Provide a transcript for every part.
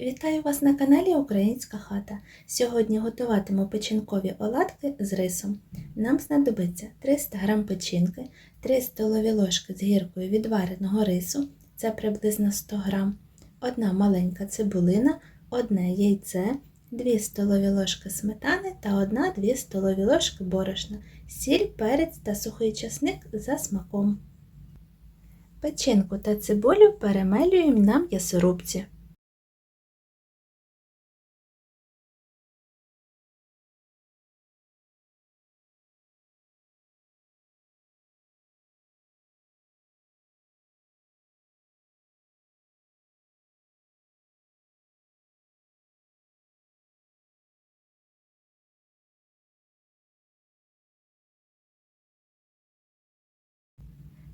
Вітаю вас на каналі Українська хата. Сьогодні готуватиму печінкові оладки з рисом. Нам знадобиться 300 г печінки, 3 столові ложки з гіркою відвареного рису, це приблизно 100 г, 1 маленька цибулина, 1 яйце, 2 столові ложки сметани та 1-2 столові ложки борошна, сіль, перець та сухий часник за смаком. Печінку та цибулю перемелюємо на м'ясорубці.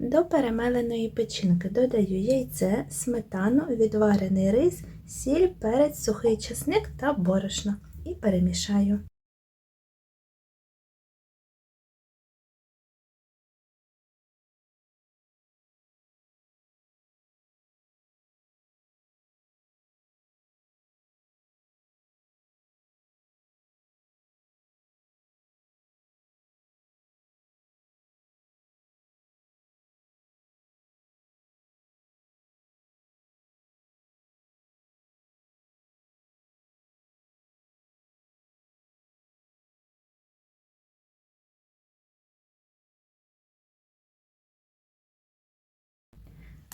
До перемеленої печінки додаю яйце, сметану, відварений рис, сіль, перець, сухий чесник та борошно і перемішаю.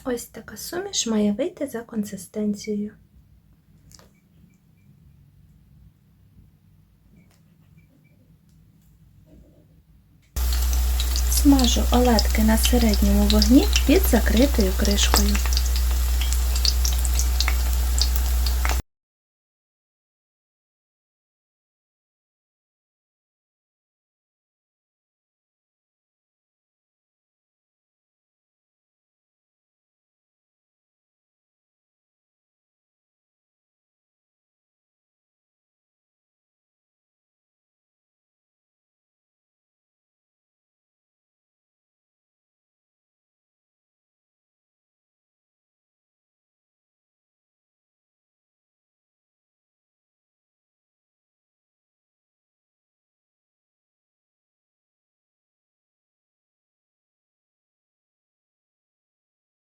Ось така суміш має вийти за консистенцією. Смажу оладки на середньому вогні під закритою кришкою.